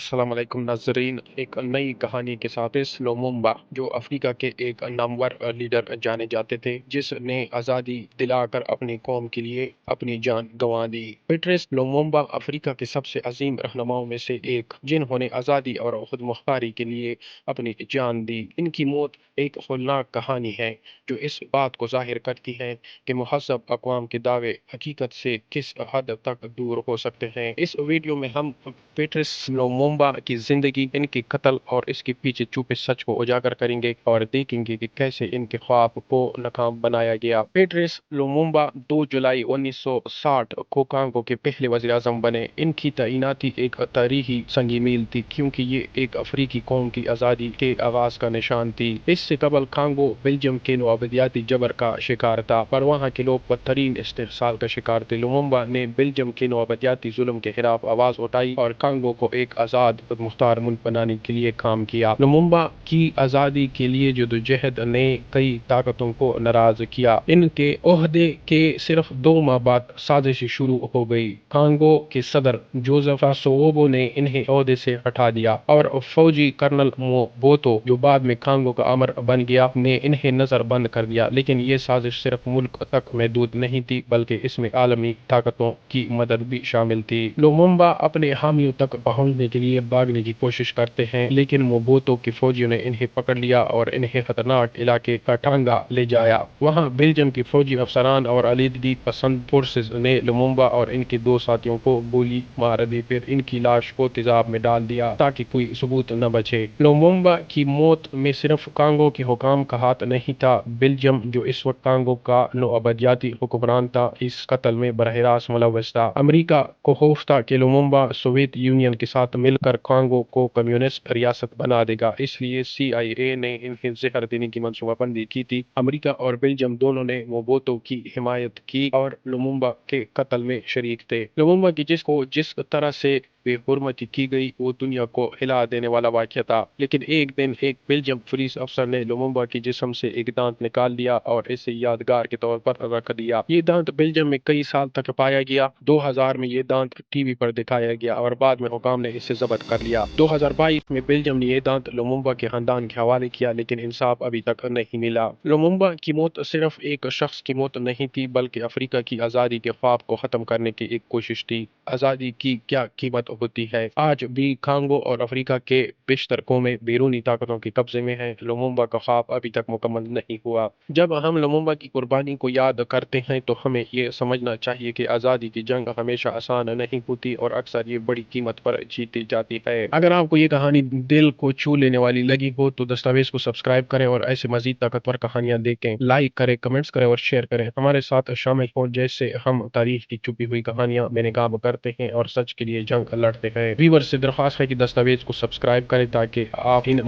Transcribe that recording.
السلام علیکم ناظرین، ایک نئی کہانی کے ساتھ لومومبا جو افریقہ کے ایک نامور لیڈر جانے جاتے تھے، جس نے آزادی دلا کر اپنی قوم کے لیے اپنی جان گنوا دی۔ پیٹرس لومومبا افریقہ کے سب سے عظیم رہنماؤں میں سے ایک، جنہوں نے آزادی اور خود مختاری کے لیے اپنی جان دی۔ ان کی موت ایک ہولناک کہانی ہے، جو اس بات کو ظاہر کرتی ہے کہ مہذب اقوام کے دعوے حقیقت سے کس حد تک دور ہو سکتے ہیں۔ اس ویڈیو میں ہم پیٹرس لومومبا کی زندگی ان کے قتل اور اس کے پیچھے چھپے سچ کو اجاگر کریں گے اور دیکھیں گے کہ کیسے ان کے خواب کو ناکام بنایا گیا۔ پیٹرس لومومبا دو جولائی انیس سو ساٹھ کو کانگو کے پہلے وزیر اعظم بنے۔ ان کی تعیناتی ایک تاریخی سنگی میل تھی کیونکہ یہ ایک افریقی قوم کی آزادی کے آغاز کا نشان تھی۔ اس سے قبل کانگو، بیلجیم کے نوآبادیاتی جبر کا شکار تھا، پر وہاں کے لوگ بدترین استحصال کا شکار تھے۔ لومومبا نے بیلجیم کے نوآبادیاتی ظلم کے خلاف آواز اٹھائی اور کانگو کو ایک آزاد خود مختار ملک بنانے کے لیے کام کیا۔ لومومبا کی آزادی کے لیے جدوجہد نے کئی طاقتوں کو ناراض کیا۔ ان کے عہدے کے صرف دو ماہ بعد سازش شروع ہو گئی۔ کانگو کے صدر جوزف ساسووو نے انہیں عہدے سے ہٹا دیا اور فوجی کرنل موبوتو جو بعد میں کانگو کا امر بن گیا، نے انہیں نظر بند کر دیا۔ لیکن یہ سازش صرف ملک تک محدود نہیں تھی، بلکہ اس میں عالمی طاقتوں کی مدد بھی شامل تھی۔ لومومبا اپنے حامیوں تک پہنچنے کے لیے بھاگنے کی کوشش کرتے ہیں، لیکن موبوتو کی فوجیوں نے انہیں پکڑ لیا اور انہیں خطرناک علاقے کاٹانگا لے جایا۔ وہاں بیلجیم کی فوجی افسران اور علیحدگی پسند فورسز نے لومومبا اور ان کے دو ساتھیوں کو گولی مار دی، پھر ان کی لاش کو تیزاب میں ڈال دیا تاکہ کوئی ثبوت نہ بچے۔ لومومبا کی موت میں صرف کانگو کے حکام کا ہاتھ نہیں تھا بیلجیم جو اس وقت کانگو کا نوآبادیاتی حکمران تھا، اس قتل میں براہ راست ملوث تھا۔ امریکہ کو خوف تھا کہ لومومبا سوویت یونین کے ساتھ مل کر کانگو کو کمیونسٹ ریاست بنا دے گا۔ اس لیے سی آئی اے نے انہیں زہر دینے کی منصوبہ بندی کی تھی۔ امریکہ اور بیلجیم دونوں نے موبوتو کی حمایت کی اور لومبا کے قتل میں شریک تھے۔ لومبا کی جس کو جس طرح سے بے حرمتی کی گئی وہ دنیا کو ہلا دینے والا واقعہ تھا۔ لیکن ایک دن ایک بیلجیم پولیس افسر نے لومومبا کے جسم سے ایک دانت نکال لیا اور اسے یادگار کے طور پر رکھ دیا۔ یہ دانت بیلجیم میں کئی سال تک پایا گیا۔ دو ہزار میں یہ دانت ٹی وی پر دکھایا گیا اور بعد میں حکام نے اسے ضبط کر لیا۔ دو ہزار بائیس میں بیلجیم نے یہ دانت لومومبا کے خاندان کے حوالے کیا، لیکن انصاف ابھی تک نہیں ملا۔ لومومبا کی موت صرف ایک شخص کی موت نہیں تھی، بلکہ افریقہ کی آزادی کے خواب کو ختم کرنے کی ایک کوشش تھی۔ آزادی کی کیا قیمت ہوتی ہے۔ آج بھی کانگو اور افریقہ کے بیشتر قومیں بیرونی طاقتوں کے قبضے میں ہیں۔ لومومبا کا خواب ابھی تک مکمل نہیں ہوا۔ جب ہم لومومبا کی قربانی کو یاد کرتے ہیں تو ہمیں یہ سمجھنا چاہیے کہ آزادی کی جنگ ہمیشہ آسان نہیں ہوتی اور اکثر یہ بڑی قیمت پر جیتی جاتی ہے۔ اگر آپ کو یہ کہانی دل کو چھو لینے والی لگی ہو تو دستاویز کو سبسکرائب کریں اور ایسے مزید طاقتور کہانیاں دیکھیں۔ لائک کریں، کمنٹس کریں اور شیئر کریں۔ ہمارے ساتھ شامل ہوں جیسے ہم تاریخ کی چھپی ہوئی کہانیاں۔ بے نقاب کرتے ہیں اور سچ کے لیے جنگ لڑتے ہیں ویور سے درخواست ہے کہ دستاویز کو سبسکرائب کریں تاکہ آپ ان